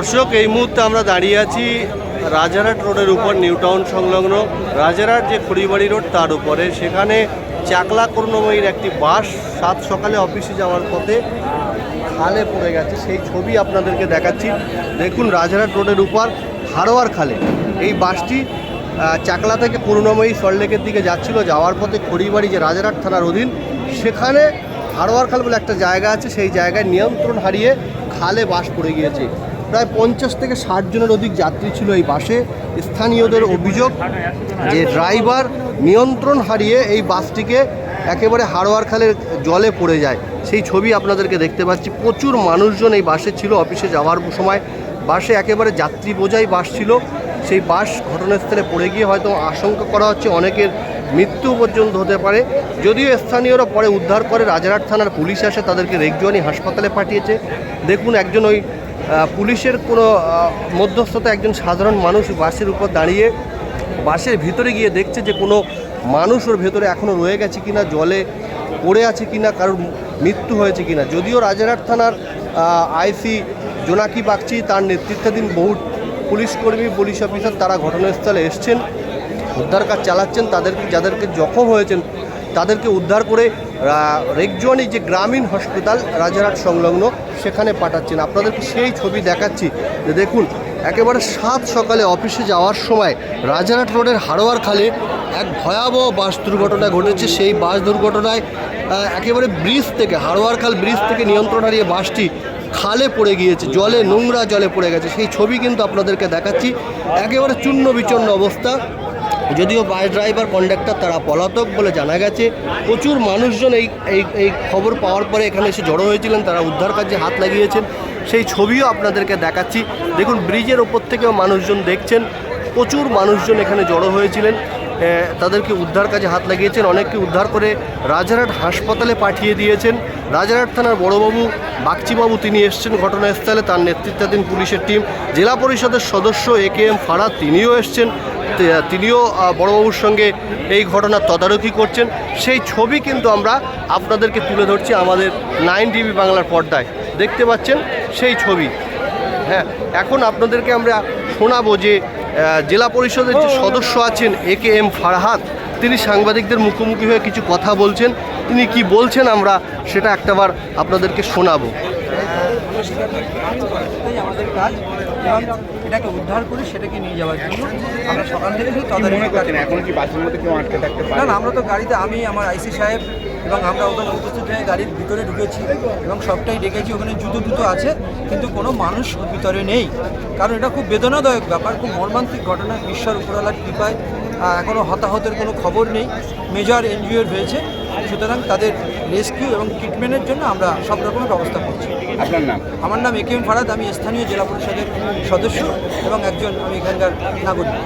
দর্শক, এই মুহূর্তে আমরা দাঁড়িয়ে আছি রাজারহাট রোডের উপর, নিউ টাউন সংলগ্ন। রাজারহাট যে খড়িবাড়ি রোড, তার উপরে। সেখানে চাকলা করুণময়ীর একটি বাস সাত সকালে অফিসে যাওয়ার পথে খালে পড়ে গেছে। সেই ছবি আপনাদেরকে দেখাচ্ছি। দেখুন, রাজারহাট রোডের উপর, হারোয়ার খালে। এই বাসটি চাকলা থেকে করুণাময়ী সল্টলেকের দিকে যাচ্ছিল। যাওয়ার পথে খড়িবাড়ি যে রাজারহাট থানার অধীন, সেখানে হারোয়ার খাল বলে একটা জায়গা আছে। সেই জায়গায় নিয়ন্ত্রণ হারিয়ে খালে বাস পড়ে গিয়েছে। প্রায় পঞ্চাশ থেকে ষাট জনের অধিক যাত্রী ছিল এই বাসে। স্থানীয়দের অভিযোগ যে ড্রাইভার নিয়ন্ত্রণ হারিয়ে এই বাসটিকে একেবারে হারোয়ার খালের জলে পড়ে যায়। সেই ছবি আপনাদেরকে দেখতে পাচ্ছি। প্রচুর মানুষজন এই বাসে ছিল অফিসে যাওয়ার সময়। বাসে একেবারে যাত্রী বোঝাই বাস ছিল। সেই বাস ঘটনাস্থলে পড়ে গিয়ে হয়তো আশঙ্কা করা হচ্ছে অনেকের মৃত্যু পর্যন্ত হতে পারে। যদিও স্থানীয়রা পরে উদ্ধার করে রাজারহাট থানার পুলিশ আসে তাদেরকে রেগজোয়ানি হাসপাতালে পাঠিয়েছে। দেখুন, একজন ওই পুলিশের কোনো মধ্যস্থতা একজন সাধারণ মানুষ বাসের উপর দাঁড়িয়ে বাসের ভিতরে গিয়ে দেখছে যে কোনো মানুষ ওর ভেতরে এখনও রয়ে গেছে কিনা, জলে পড়ে আছে কিনা, কারোর মৃত্যু হয়েছে কিনা। যদিও রাজারহাট থানার আইসি জোনাকি বাগচি তার নেতৃত্বাধীন বহু পুলিশ কর্মী, পুলিশ অফিসার তারা ঘটনাস্থলে এসছেন, উদ্ধার কাজ চালাচ্ছেন, তাদেরকে, যাদেরকে জখম হয়েছেন তাদেরকে উদ্ধার করে রেগজোয়ানি যে গ্রামীণ হসপিটাল রাজারহাট সংলগ্ন সেখানে পাঠাচ্ছেন। আপনাদেরকে সেই ছবি দেখাচ্ছি। যে দেখুন, একেবারে সাত সকালে অফিসে যাওয়ার সময় রাজারহাট রোডের হারোয়ার খালে এক ভয়াবহ বাস দুর্ঘটনা ঘটেছে। সেই বাস দুর্ঘটনায় একেবারে ব্রিজ থেকে হারোয়ার খাল ব্রিজ থেকে নিয়ন্ত্রণ হারিয়ে বাসটি খালে পড়ে গিয়েছে। জলে, নোংরা জলে পড়ে গেছে। সেই ছবি কিন্তু আপনাদেরকে দেখাচ্ছি। একেবারে চূর্ণ বিচন্ন অবস্থা। যদিও বাস ড্রাইভার কন্ডাক্টর তারা পলাতক বলে জানা গেছে। প্রচুর মানুষজন এই এই খবর পাওয়ার পরে এখানে এসে জড়ো হয়েছিলেন, তারা উদ্ধার কাজে হাত লাগিয়েছেন। সেই ছবিও আপনাদেরকে দেখাচ্ছি। দেখুন, ব্রিজের ওপর থেকেও মানুষজন দেখছেন, প্রচুর মানুষজন এখানে জড়ো হয়েছিলেন। তাদেরকে উদ্ধার কাজে হাত লাগিয়েছেন, অনেককে উদ্ধার করে রাজারহাট হাসপাতালে পাঠিয়ে দিয়েছেন। রাজারহাট থানার বড়বাবু বাগচিবাবু তিনি এসছেন ঘটনাস্থলে, তার নেতৃত্বাধীন পুলিশের টিম। জেলা পরিষদের সদস্য এ কে এম ফারাদ তিনিও এসছেন। তিনিও বড়বাবুর সঙ্গে এই ঘটনার তদারকি করছেন। সেই ছবি কিন্তু আমরা আপনাদেরকে তুলে ধরছি আমাদের নাইন টিভি বাংলার পর্দায়। দেখতে পাচ্ছেন সেই ছবি। হ্যাঁ এখন আপনাদেরকে আমরা শোনাবো যে জেলা পরিষদের যে সদস্য আছেন এ কে এম ফারহাদ তিনি সাংবাদিকদের মুখোমুখি হয়ে কিছু কথা বলছেন। তিনি কি বলছেন আমরা সেটা একটাবার আপনাদেরকে শোনাবো। আমাদের কাজ এবং এটাকে উদ্ধার করে সেটাকে নিয়ে যাওয়ার জন্য আমরা সকাল থেকে শুধু তদারকি এখন কি বাসের মধ্যে কেউ আটকে থাকতে না পারে? না আমরা তো গাড়িতে আমি আমার আইসি সাহেব এবং আমরা ওখানে উপস্থিত হয়ে গাড়ির ভিতরে ঢুকেছি এবং সবটাই ডেকেছি ওখানে জুতো টুতো আছে কিন্তু কোনো মানুষ ভিতরে নেই। কারণ এটা খুব বেদনাদায়ক ব্যাপার খুব মর্মান্তিক ঘটনা ঈশ্বর উপরওয়ালার কৃপায় এখনও হতাহতের কোনো খবর নেই। মেজর এনজিওর হয়েছে সুতরাং তাদের রেস্কিউ এবং ট্রিটমেন্টের জন্য আমরা সব রকমের ব্যবস্থা করছি। আপনার নাম? আমার নাম এ কে এম ফারাদ আমি স্থানীয় জেলা পরিষদের সদস্য এবং একজন আমি এখানকার নাগরিক।